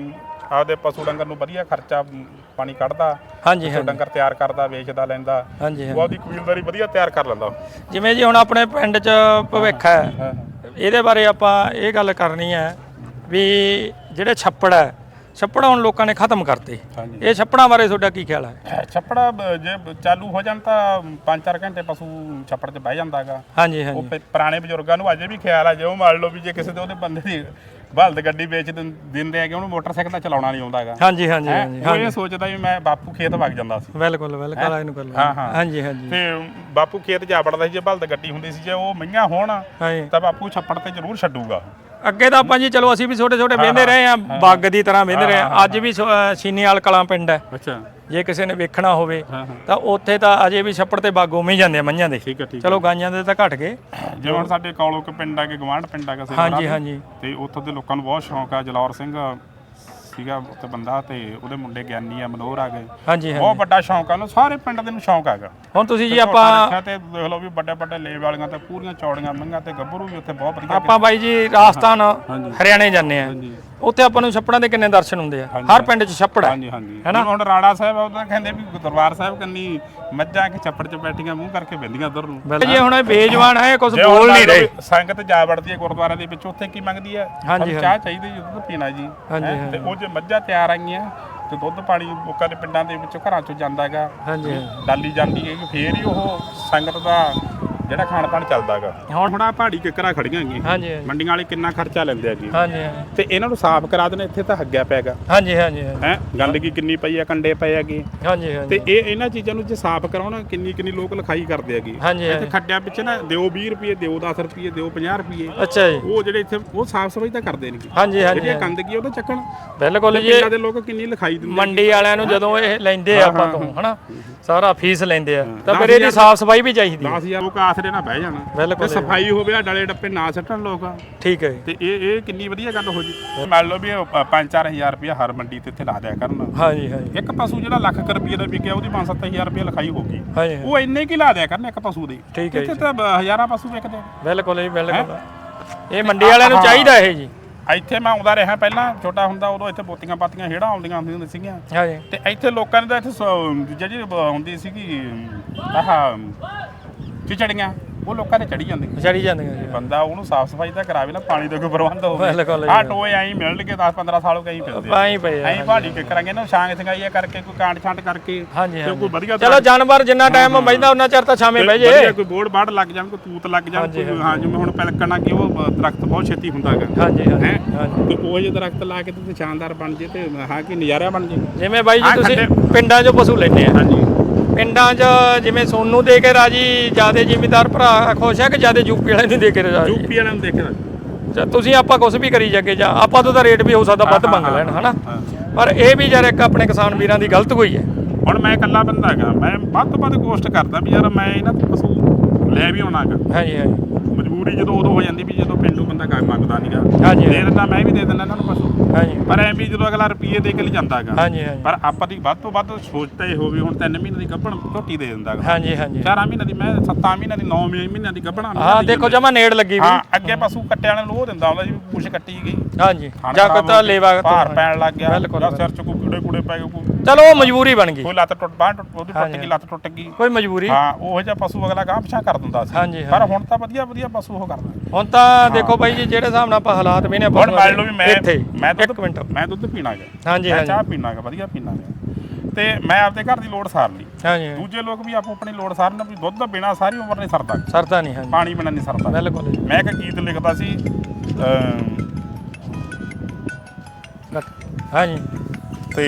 ਆਪਦੇ ਪਸ਼ੂ ਡੰਗਰ ਨੂੰ ਵਧੀਆ ਖਰਚਾ ਪਾਣੀ ਕੱਢਦਾ ਹਾਂਜੀ ਪਸ਼ੂ ਡੰਗਰ ਤਿਆਰ ਕਰਦਾ ਵੇਚਦਾ ਲੈਂਦਾ। ਹਾਂਜੀ ਉਹ ਆਪਦੀ ਕਬੀਲਦਾਰੀ ਵਧੀਆ ਤਿਆਰ ਕਰ ਲੈਂਦਾ ਜਿਵੇਂ ਜੀ ਹੁਣ ਆਪਣੇ ਪਿੰਡ 'ਚ ਭਵਿੱਖ ਹਾਂ। ਇਹਦੇ ਬਾਰੇ ਆਪਾਂ ਇਹ ਗੱਲ ਕਰਨੀ ਹੈ ਵੀ ਜਿਹੜੇ ਛੱਪੜ ਹੈ ਛੱਪੜ ਹੁਣ ਲੋਕਾਂ ਨੇ ਖਤਮ ਕਰਤੇ। ਹਾਂਜੀ। ਇਹ ਛੱਪੜਾਂ ਬਾਰੇ ਤੁਹਾਡਾ ਕੀ ਖਿਆਲ ਹੈ? ਛੱਪੜਾ ਬ- ਜੇ ਚਾਲੂ ਹੋ ਜਾਣ ਤਾਂ 5-4 ਘੰਟੇ ਪਸ਼ੂ ਛੱਪੜ 'ਚ ਬਹਿ ਜਾਂਦਾਗਾ ਹਾਂਜੀ ਉਹ ਹਾਂਜੀ ਪ- ਪੁਰਾਣੇ ਬਜ਼ੁਰਗਾਂ ਨੂੰ ਅਜੇ ਵੀ ਖਿਆਲ ਆ ਜੇ ਉਹ ਮੰਨ ਲਓ ਵੀ ਜੇ ਕਿਸੇ ਦੇ ਉਹਦੇ ਬੰਦੇ ਦੀ ਬਲਦ ਗੱਡੀ ਵੇਚ ਦਿੰ- ਦਿੰਦੇ ਆ ਕਿ ਉਹਨੂੰ ਮੋਟਰਸਾਈਕਲ ਤਾਂ ਚਲਾਉਣਾ ਨਹੀਂ ਆਉਂਦਾਗਾ ਹਾਂਜੀ ਹਾਂਜੀ ਹਾਂਜੀ ਉਹ ਇਹ ਸੋਚਦਾ ਵੀ ਮੈਂ ਬਾਪੂ ਖੇਤ ਵਗ ਜਾਂਦਾ ਸੀ। ਬਿਲਕੁਲ ਬਿਲਕੁਲ ਇਹਨੂੰ ਕਰ ਹਾਂ, ਹਾਂ। ਹਾਂਜੀ ਹਾਂਜੀ। ਤੇ ਬਾਪੂ ਖੇਤ ਜਾ ਵੜਦਾ ਸੀ ਜੇ ਬਲਦ ਗੱਡੀ ਹੁੰਦੀ ਸੀ ਜੇ ਉਹ ਮਈਆਂ ਹੋਣ ਹਾਂਜੀ। ਤਾਂ ਬਾਪੂ ਛੱਪੜ ਤੇ ਜ਼ਰੂਰ ਛੱਡੂਗਾ। ਅੱਗੇ ਤਾਂ ਆਪਾਂ ਜੀ ਚਲੋ ਅਸੀਂ ਵੀ ਛੋਟੇ ਛੋਟੇ ਵੇਂਦੇ ਰਹੇ ਆ ਬੱਗ ਦੀ ਤਰ੍ਹਾਂ ਵੇਂਦੇ ਰਹੇ ਆ ਅੱਜ ਵੀ ਸੀਨੀਵਾਲ ਕਲਾਂ ਪਿੰਡ ਹੈ। ਅੱਛਾ। ਜੇ ਕਿਸੇ ਨੇ ਵੇਖਣਾ ਹੋਵੇ ਤਾਂ ਉੱਥੇ ਤਾਂ ਅਜੇ ਵੀ ਛੱਪੜ ਤੇ ਬਾਗ ਉਵੇਂ ਹੀ ਜਾਂਦੇ ਆ ਮਈਆਂ ਦੇ। ਠੀਕ ਹੈ ਠੀਕ ਚਲੋ ਗਾਈਆਂ ਦੇ ਤਾਂ ਘਟ ਗਏ। ਜਿਵੇਂ ਹੁਣ ਸਾਡੇ ਕੌਲੋ ਕੇ ਪਿੰਡ ਆ ਕੇ ਗਵਾਂਢ ਪਿੰਡ ਆ ਕੇ ਹਾਂਜੀ ਹਾਂਜੀ। ਤੇ ਉੱਥੋਂ ਦੇ ਲੋਕਾਂ ਨੂੰ ਬਹੁਤ ਸ਼ੌਂਕ ਆ। ਜਲੌਰ ਸਿੰਘ ਸੀਗਾ ਉੱਥੇ ਬੰਦਾ ਤੇ ਉਹਦੇ ਮੁੰਡੇ ਗਿਆਨੀ ਆ ਮਨੋਹਰ ਆ ਗਏ। ਹਾਂਜੀ ਹਾਂਜੀ। ਬਹੁਤ ਵੱਡਾ ਸ਼ੌਂਕ ਆ ਉਹਨੂੰ ਸਾਰੇ ਪਿੰਡ ਦੇ ਨੂੰ ਸ਼ੌਂਕ ਹੈਗਾ। ਹੁਣ ਤੁਸੀਂ ਜੀ ਆਪਾਂ ਰੱਖਿਆ ਤੇ ਦੇਖ ਲਓ ਵੀ ਵੱਡੇ ਵੱਡੇ ਲੇਵ ਵਾਲੀਆਂ ਤੇ ਪੂਰੀਆਂ ਚੌੜੀਆਂ ਮੰਗਾਂ ਤੇ ਗੱਭਰੂ ਵੀ ਉੱਥੇ ਬਹੁਤ ਵਧੀਆ ਆਪਾਂ ਬਾਈ ਜੀ ਰਾਜਸਥਾਨ। ਹਰਿਆਣੇ ਜਾਂਦੇ ਆ ਹਾਂਜੀ। ਉੱਥੇ ਆਪਾਂ ਨੂੰ ਛੱਪੜਾਂ ਦੇ ਕਿੰਨੇ ਦਰਸ਼ਨ ਹੁੰਦੇ ਆ। ਹਰ ਪਿੰਡ 'ਚ ਛੱਪੜ ਹੈ ਹਾਂਜੀ ਹਾਂਜੀ। ਹੈਨਾ? ਹੁਣ ਰਾੜਾ ਸਾਹਿਬ ਆ ਉਹ ਤਾਂ ਕਹਿੰਦੇ ਵੀ ਦਰਬਾਰ ਸਾਹਿਬ ਕੰਨੀ ਮੱਝਾਂ ਕਿ ਛੱਪੜ 'ਚ ਬੈਠੀਆਂ ਮੂੰਹ ਕਰਕੇ ਬੈੰਦੀਆਂ ਉਧਰ ਨੂੰ। ਜੇ ਹੁਣ ਇਹ ਬੇਜਵਾਨ ਹੈ ਕੁਝ ਬੋਲ ਨਹੀਂ ਰਹੇ। ਸੰਗਤ ਜਾ ਵੜਦੀ ਹੈ ਗੁਰਦੁਆਰੇ ਦੇ ਵਿੱਚ ਉੱਥੇ ਕੀ ਮੰਗਦੀ ਹੈ? ਹਾਂਜੀ, ਚਾਹ ਚਾਹੀਦੀ ਜੀ ਦੁੱਧ ਪੀਣਾ ਜੀ? ਤੇ ਉਹ ਜੇ ਮੱਝਾਂ ਤਿਆਰ ਆਈਆਂ ਤੇ ਦੁੱਧ ਪਾਣੀ ਲੋਕਾਂ ਦੇ ਪਿੰਡਾਂ ਦੇ ਵਿੱਚ ਘਰਾਂ ਚੋਂ ਜਾਂਦਾ ਹੈਗਾ। ਹਾਂਜੀ ਹਾਂਜੀ। ਡਾਲੀ ਜਾਂਦੀ ਹੈ ਫੇਰ ਹੀ ਉਹ ਸੰਗਤ ਦਾ ਜਿਹੜਾ ਖਾਣ ਪਾਣ ਚੱਲਦਾਗਾ। ਹੁਣ ਹੁਣ ਆ ਪਹਾੜੀ ਕਿਕਰਾਂ ਖੜੀਆਂ ਹੈਗੀਆਂ। ਹਾਂਜੀ ਹਾਂਜੀ। ਮੰਡੀਆਂ ਵਾਲੇ ਕਿੰਨਾ ਖਰਚਾ ਲੈਂਦੇ ਆ ਜੀ। ਹਾਂਜੀ ਹਾਂਜੀ। ਤੇ ਇਹਨਾਂ ਨੂੰ ਸਾਫ਼ ਕਰਾ ਦੇਣ ਇੱਥੇ ਤਾਂ ਹੱਗਿਆ ਪੈਗਾ ਹਾਂਜੀ ਹਾਂਜੀ ਹਾਂਜੀ। ਹੈ ਗੰਦਗੀ ਕਿੰਨੀ ਪਈ ਆ ਕੰਡੇ ਪਏ ਹੈਗੇ। ਹਾਂਜੀ ਤੇ ਹਾਂਜੀ ਇਹ ਇਹਨਾਂ ਚੀਜ਼ਾਂ ਨੂੰ ਜੇ ਸਾਫ਼ ਕਰਾਉਣਾ ਕਿੰਨੀ ਕਿੰਨੀ ਲੋਕ ਲਿਖਾਈ ਕਰਦੇ ਹੈਗੇ। ਹਾਂਜੀ ਇੱਥੇ ਖੱਡਿਆਂ ਪਿੱਛੇ ਨਾ ਦਿਓ 20 ਰੁਪਏ ਦਿਓ 10 ਰੁਪਏ ਦਿਓ 50 ਰੁਪਏ। ਅੱਛਾ ਜੀ। ਉਹ ਜਿਹੜੇ ਇੱਥੇ ਉਹ ਸਾਫ਼ ਸਫ਼ਾਈ ਤਾਂ ਕਰਦੇ ਨਹੀਂ ਹਾਂਜੀ ਹਾਂਜੀ ਜਿਹੜੀ ਇਹ ਗੰਦਗੀ ਆ ਉਹ ਤਾਂ ਚੱਕਣ। ਬਿਲਕੁਲ ਜੀ। ਪਿੰਡਾਂ ਦੇ ਲੋਕ ਕਿੰਨੀ ਲਿਖਾਈ ਦਿੰਦੇ ਮੰਡੀ ਵਾਲਿਆਂ ਨੂੰ ਜਦੋਂ ਇਹ ਲੈਂਦੇ ਆ ਆਪਾਂ ਤੋਂ ਹਨਾ? ਸਾਰਾ ਫੀਸ ਲੈਂਦੇ ਆ। ਤਾਂ ਫਿਰ ਇਹਦੀ ਸਾਫ਼ ਸਫ਼ਾਈ ਵੀ ਚਾਹੀਦੀ ਹੈ। 10000 ਲੋਕ ਆਸਰੇ ਨਾਲ ਬਹਿ ਜਾਣਾ। ਬਿਲਕੁਲ ਸਫ਼ਾਈ ਹੋਵੇ ਆ ਡਲੇ ਡੱਪੇ ਨਾ ਸੱਟਣ ਲੋਕ। ਠੀਕ ਹੈ ਤੇ ਇਹ ਇਹ ਕਿੰਨੀ ਵਧੀਆ ਗੱਲ ਹੋ ਜੀ ਮੰਨ ਲਓ ਵੀ 5-4000 ਰੁਪਏ ਹਰ ਮੰਡੀ ਤੇ ਇੱਥੇ ਲਾ ਦਿਆ ਕਰਨ। ਹਾਂਜੀ ਹਾਂਜੀ। ਇੱਕ ਪਸ਼ੂ ਜਿਹੜਾ ਲੱਖ ਰੁਪਏ ਦਾ ਵਿਕਿਆ ਉਹਦੀ 5-7000 ਰੁਪਏ ਲਿਖਾਈ ਹੋਗੀ ਉਹ ਇੰਨੇ ਕੀ ਲਾ ਦਿਆ ਕਰਨ ਇੱਕ ਪਸ਼ੂ ਦੀ? ਠੀਕ ਹੈ ਇੱਥੇ ਤਾਂ ਹਜ਼ਾਰਾਂ ਪਸ਼ੂ ਵਿਕਦੇ ਬਿਲਕੁਲ ਜੀ ਬਿਲਕੁਲ। ਇਹ ਮੰਡੀ ਵਾਲਿਆਂ ਨੂੰ ਚਾਹੀਦਾ ਇਹ ਜੀ। ਇੱਥੇ ਮੈਂ ਆਉਂਦਾ ਰਿਹਾ ਪਹਿਲਾਂ ਛੋਟਾ ਹੁੰਦਾ ਉਦੋਂ ਇੱਥੇ ਬੋਤੀਆਂ ਪਾਤੀਆਂ ਹੇੜਾਂ ਆਉਂਦੀਆਂ ਹੁੰਦੀਆਂ ਸੀਗੀਆਂ। ਹਾਂਜੀ। ਤੇ ਇੱਥੇ ਲੋਕਾਂ ਨੇ ਤਾਂ ਇੱਥੇ ਜਿਹੜੀ ਹੁੰਦੀ ਸੀਗੀ ਆਹ ਚਿਚੜੀਆਂ ਉਹ ਲੋਕਾਂ ਨੇ ਚੜੀ ਜਾਂਦੀ ਚੜੀ ਜਾਂਦੀਆਂ ਜੀ। ਬੰਦਾ ਉਹਨੂੰ ਸਾਫ਼ ਸਫ਼ਾਈ ਤਾਂ ਕਰਾਵੇ ਨਾ ਪਾਣੀ ਦਾ ਕੋਈ ਪ੍ਰਬੰਧ ਹੋਵੇ। ਜੀ। ਆਹ ਟੋਏ ਐਂ ਮਿਲਣਗੇ 10 15 ਸਾਲ ਐਂ ਫਿਰਦੇ ਆ। ਪਾਈ ਪਏ ਆ ਐਂ ਪਹਾੜੀ ਕੇ ਕਰਾਂਗੇ ਨਾ ਛਾਂਗ ਸੰਗਾਈਆ ਕਰਕੇ ਕੋਈ ਕਾਂਡ ਛਾਂਟ ਕਰਕੇ ਹਾਂਜੀ ਤੇ ਹਾਂਜੀ ਕੋਈ ਵਧੀਆ ਚਲੋ ਜਾਨਵਰ ਜਿੰਨਾ ਟਾਈਮ ਬੈਠਦਾ ਉਹਨਾਂ ਚਿਰ ਤਾਂ ਛਾਵੇਂ ਬਹਿ ਜੇ ਵਧੀਆ ਕੋਈ ਬੋਰਡ ਬਾੜ ਲੱਗ ਜਾਣ ਕੋਈ ਤੂਤ ਲੱਗ ਜਾਣ ਕੋਈ ਹਾਂ ਜਿਵੇਂ ਹੁਣ ਪਲਕਣਾ ਕਿ ਉਹ ਦਰਖਤ ਬਹੁਤ ਛੇਤੀ ਹੁੰਦਾ ਹੈਗਾ। ਹਾਂਜੀ ਹਾਂਜੀ ਹੈਂ? ਹਾਂਜੀ। ਤੇ ਉਹ ਜੇ ਦਰਖਤ ਲਾ ਕੇ ਤੇ ਸ਼ਾਨਦਾਰ ਬਣ ਜੇ ਤੇ ਹਾਂ ਕਿ ਨਜ਼ਾਰਾ ਬਣ ਜੇ। ਜਿਵੇਂ ਬਾਈ ਜੀ ਤੁਸੀਂ ਖੱਡੇ- ਪਿੰਡਾਂ 'ਚੋਂ ਪਸ਼ੂ ਲੈਣੇ ਆ। ਹਾਂਜੀ। ਪਿੰਡਾਂ 'ਚ ਜਿਵੇਂ ਸੋਨੂੰ ਦੇ ਕੇ ਰਾਜੀ ਜਿਆਦੇ ਜ਼ਿਮੀਦਾਰ ਭਰਾ ਖੁਸ਼ ਆ ਕਿ ਜਿਆਦੇ ਯੂਪੀ ਵਾਲੇ ਨਹੀਂ ਦੇ ਕੇ ਰਾਜੀ? ਯੂਪੀ ਵਾਲਿਆਂ ਨੂੰ ਦੇਖਿਆ ਜਾਂ ਤੁਸੀਂ ਆਪਾਂ ਕੁਝ ਵੀ ਕਰੀ ਜਾਗੇ ਜਾਂ ਆਪਾਂ ਤੋਂ ਤਾਂ ਰੇਟ ਵੀ ਹੋ ਸਕਦਾ ਵੱਧ ਮੰਗ ਲੈਣ ਹਨਾ? ਹਾਂ। ਪਰ ਇਹ ਵੀ ਯਾਰ ਇੱਕ ਆਪਣੇ ਕਿਸਾਨ ਵੀਰਾਂ ਦੀ ਗਲਤ ਕੋਈ ਹੈ। ਹੁਣ ਮੈਂ ਇਕੱਲਾ ਬੰਦਾ ਹੈਗਾ ਮੈਂ ਵੱਧ ਤੋਂ ਵੱਧ ਕੋਸ਼ਟ ਕਰਦਾ ਵੀ ਯਾਰ ਮੈਂ ਇਹਨਾਂ ਤੋਂ ਪਸ਼ੂ ਲੈ ਵੀ ਆਉਣਾ ਹੈਗਾ ਹਾਂਜੀ ਹਾਂਜੀ। ਮਜਬੂਰੀ ਜਦੋਂ ਉਦੋਂ ਹੋ ਜਾਂਦੀ ਵੀ ਜਦੋਂ ਪਿੰਡੂ ਬੰਦਾ ਕੰਮ ਮੰਗਦਾ ਨਹੀਂਗਾ ਹਾਂਜੀ ਦੇ ਦਿੰਦਾ ਮੈਂ ਵੀ ਦੇ ਦਿੰਦਾ ਇਹਨਾਂ ਨੂੰ ਪਸ਼ੂ। ਹਾਂਜੀ। ਪਰ ਐਂ ਵੀ ਜਦੋਂ ਅਗਲਾ ਰੁਪਈਏ ਦੇ ਕੇ ਲੈ ਜਾਂਦਾ ਹੈਗਾ ਹਾਂਜੀ ਹਾਂਜੀ। ਪਰ ਆਪਾਂ ਦੀ ਵੱਧ ਤੋਂ ਵੱਧ ਸੋਚ ਤਾਂ ਇਹ ਹੋਵੇ ਹੁਣ 3 ਮਹੀਨੇ ਦੀ ਗੱਭਣ ਝੋਟੀ ਦੇ ਦਿੰਦਾ ਹੈਗਾ ਹਾਂਜੀ ਹਾਂਜੀ। 4 ਮਹੀਨੇ ਦੀ ਮੈਂ 7 ਮਹੀਨੇ ਦੀ 9 ਮਹੀਨਿਆਂ ਦੀ ਗੱਭਣਾ ਹਾਂ ਦੇਖੋ ਜਮਾ ਨੇੜ ਲੱਗੀ ਵੀ। ਹਾਂ ਅੱਗੇ ਪਸ਼ੂ ਕੱਟੇ ਵਾਲੇ ਨੂੰ ਉਹ ਦਿੰਦਾ ਹੁੰਦਾ ਜੀ ਪੁੱਛ ਕੱਟੀ ਗਈ। ਹਾਂਜੀ। ਖਾਣਾ ਜਾਂ ਖਰਾਬ ਕੋਈ ਤਾਂ ਹੋ ਗਿਆ, ਲੇਵਾ ਭਾਰ ਪੈਣ ਲੱਗ ਗਿਆ। ਬਿਲਕੁਲ, ਜਾਂ ਸਿਰ ਚ ਕੋਈ ਕੀੜੇ ਕੂੜੇ ਪੈ ਗਏ ਕੋਈ ਚਲੋ ਉਹ ਮਜਬੂਰੀ ਬਣ ਗਈ। ਕੋਈ ਲੱਤ ਟੁੱਟ ਬਾਂਹ ਟੁੱਟ ਉਹਦੀ ਟੁੱਟ। ਗਈ ਲੱਤ ਟੁੱਟ ਗਈ। ਕੋਈ ਮਜਬੂਰੀ। ਹਾਂ ਉਹ ਜਿਹਾ ਪਸ਼ੂ ਅਗਲਾ ਗਾਂਹ ਪਿਛਾਂ ਕਰ ਦਿੰਦਾ ਸੀ। ਪਰ ਹੁਣ ਤਾਂ ਵਧੀਆ ਵਧੀਆ ਪਸ਼ੂ ਉਹ ਕਰਦਾ। ਹੁਣ ਤਾਂ ਦੇਖੋ ਬਾਈ ਜੀ ਜਿਹੜੇ ਹਿਸਾਬ ਨਾਲ ਆਪਾਂ ਹਾਲਾਤ ਵੀ ਨੇ ਹੁਣ ਮੰਨ ਲਓ ਵੀ ਮੈਂ ਇੱਥੇ ਮੈਂ ਇੱਕ ਦੁੱਧ ਮਿੰਟ। ਮੈਂ ਦੁੱਧ ਪੀਣਾ ਗਾ ਹਾਂਜੀ ਹਾਂਜੀ। ਚਾਹ ਪੀਣਾ ਗਾ ਵਧੀਆ ਪੀਣਾ ਗਾ ਤੇ ਮੈਂ ਆਪਦੇ ਘਰ ਦੀ ਲੋੜ ਸਾਰ ਲਈ। ਹਾਂਜੀ। ਦੂਜੇ ਲੋਕ ਵੀ ਆਪੋ ਆਪਣੀ ਲੋੜ ਸਾਰਨ ਵੀ ਦੁੱਧ ਬਿਨਾ ਸਾਰੀ ਉਮਰ ਨਹੀਂ ਸਰਦਾ। ਸਰਦਾ ਨਹੀਂ ਹਾਂਜੀ। ਪਾਣੀ ਬਿਨਾ ਨਹੀਂ ਸਰਦਾ। ਬਿਲਕੁਲ ਮੈਂ ਇੱਕ ਗੀਤ ਲਿਖਦਾ ਸੀ ਹਾਂਜੀ। ਤੇ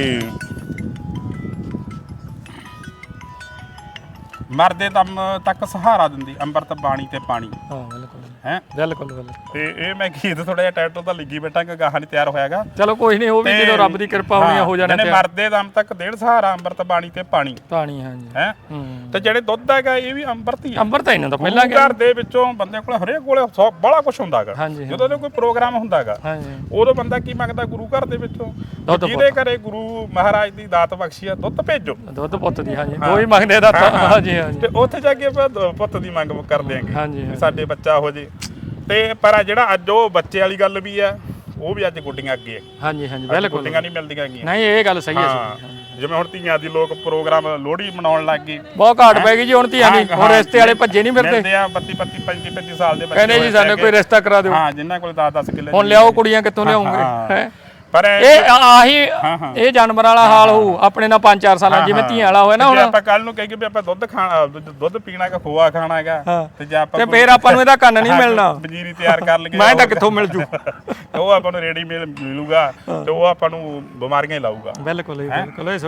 ਮਰਦੇ ਦਮ ਤੱਕ ਸਹਾਰਾ ਦਿੰਦੀ ਅੰਮ੍ਰਿਤ ਬਾਣੀ ਤੇ ਪਾਣੀ। ਹਾਂ ਬਿਲਕੁਲ। ਹੈ? ਬਿਲਕੁਲ ਬਿਲਕੁਲ। ਤੇ ਇਹ ਮੈਂ ਗੀਤ ਥੋੜਾ ਜਿਹਾ ਟਾਈਟਲ ਤਾਂ ਲਿਖੀ ਬੈਠਾ ਕਿ ਗਾਹਾਂ ਨਹੀਂ ਤਿਆਰ ਹੋਇਆਗਾ। ਚਲੋ ਕੋਈ ਨਹੀਂ ਉਹ ਵੀ ਜਦੋਂ ਰੱਬ ਦੀ ਕਿਰਪਾ ਹੋਣੀ ਆ, ਹੋ ਜਾਣਾ ਤਿਆਰ। ਮਰਦੇ ਦਮ ਤੱਕ ਦੇਣ ਸਹਾਰਾ ਅੰਮ੍ਰਿਤ ਬਾਣੀ ਤੇ ਪਾਣੀ। ਪਾਣੀ ਹਾਂਜੀ। ਹੈ? ਤੇ ਜਿਹੜੇ ਦੁੱਧ ਹੈਗਾ ਇਹ ਵੀ ਅੰਮ੍ਰਿਤ ਹੀ ਆ। ਅੰਬਰ ਤਾਂ ਇਹਨਾਂ ਦਾ ਪਹਿਲਾਂ ਘਰ ਦੇ ਵਿੱਚੋਂ ਬੰਦੇ ਕੋਲ ਹਰੇਕ ਕੋਲੇ ਬੜਾ ਕੁਝ ਹੁੰਦਾਗਾ। ਜਦੋਂ ਕੋਈ ਪ੍ਰੋਗਰਾਮ ਹੁੰਦਾਗਾ ਹਾਂਜੀ। ਉਦੋਂ ਬੰਦਾ ਕੀ ਮੰਗਦਾ ਗੁਰੂ ਘਰ ਦੇ ਵਿੱਚੋਂ? ਜਿਹਦੇ ਘਰੇ ਗੁਰੂ ਮਹਾਰਾਜ ਦੀ ਦਾਤ ਬਖਸ਼ੀ ਆ ਦੁੱਧ ਭੇਜੋ। ਦੁੱਧ ਪੁੱਤ ਦੀ ਹਾਂਜੀ। ਦੋ ਹੀ ਮੰਗਦੇ ਦਾ ਤਾਂ ਹਾਂਜੀ ਹਾਂਜੀ। ਤੇ ਉੱਥੇ ਜਾ ਕੇ ਆਪਾਂ ਪੁੱਤ ਦੀ ਮੰਗ ਕਰ ਦਿਆਂਗੇ ਸਾਡੇ ਬੱਚਾ ਹੋ ਜੇ। ਤੇ ਪਰ ਆ ਜਿਹੜਾ ਅੱਜ ਉਹ ਬੱਚੇ ਵਾਲੀ ਗੱਲ ਵੀ ਆ ਉਹ ਵੀ ਅੱਜ ਗੁੱਡੀਆਂ ਅੱਗੇ ਆ। ਹਾਂਜੀ ਹਾਂਜੀ ਅੱਜ ਬਿਲਕੁਲ। ਗੁੱਡੀਆਂ ਨਹੀਂ ਮਿਲਦੀਆਂ ਹੈਗੀਆਂ। ਨਹੀਂ ਇਹ ਗੱਲ ਸਹੀ ਹੈ ਹਾਂ ਜਿਵੇਂ ਹੁਣ ਧੀਆਂ ਦੀ ਲੋਕ ਪ੍ਰੋਗਰਾਮ ਲੋਹੜੀ ਮਨਾਉਣ ਲੱਗ ਗਏ ਬਹੁਤ ਘਾਟ ਪੈ ਗਈ ਜੀ ਹੁਣ ਧੀਆਂ ਦੀ। ਹੁਣ ਰਿਸ਼ਤੇ ਵਾਲੇ ਭੱਜੇ ਨਹੀਂ ਫਿਰਦੇ। ਮਿਲਦੇ ਆ 32 32 35 35 ਸਾਲ ਦੇ ਬੱਚੇ ਕਹਿੰਦੇ ਜੀ ਹੋਏ ਸਾਨੂੰ ਹੈਗੇ। ਕੋਈ ਰਿਸ਼ਤਾ ਕਰਾ ਦਿਓ। ਹਾਂ ਜਿਨ੍ਹਾਂ ਕੋਲ 10 10 ਕਿੱਲੇ ਹੁਣ ਲਿਆਓ ਕੁੜੀਆਂ ਕਿੱਥੋਂ ਲਿਆਉਂਗੇ? ਹਾਂ। ਹੈ? ਪਰ ਇਹ ਆਹੀ। ਇਹ ਜਾਨਵਰ ਵਾਲਾ ਹਾਲ ਹੋਊ ਆਪਣੇ ਨਾਲ 5-4 ਸਾਲਾਂ ਜਿਵੇਂ ਧੀਆਂ ਵਾਲਾ ਹੋਇਆ ਨਾ ਹੁਣ। ਆਪਾਂ ਕੱਲ ਨੂੰ ਕਹੀਏ ਵੀ ਆਪਾਂ ਦੁੱਧ ਖਾਣਾ ਦੁੱਧ- ਪੀਣਾ ਹੈਗਾ ਖੋਆ ਖਾਣਾ ਹੈਗਾ। ਤੇ ਜੇ ਆਪਾਂ ਤੇ ਫੇਰ ਆਪਾਂ ਨੂੰ ਇਹਦਾ ਕੰਨ ਨਹੀਂ ਮਿਲਣਾ। ਪੰਜੀਰੀ ਤਿਆਰ ਕਰ ਲਈਏ ਮੈਂ ਤਾਂ ਕਿੱਥੋਂ ਮਿਲ ਜੂ? ਉਹ ਆਪਾਂ ਨੂੰ ਰੈਡੀ ਮਿਲੂਗਾ ਤੇ ਉਹ ਆਪਾਂ ਨੂੰ ਬਿਮਾਰੀਆਂ ਹੀ ਲਾਊਗਾ। ਬਿਲਕੁਲ ਬਿਲਕੁਲ। ਇਹ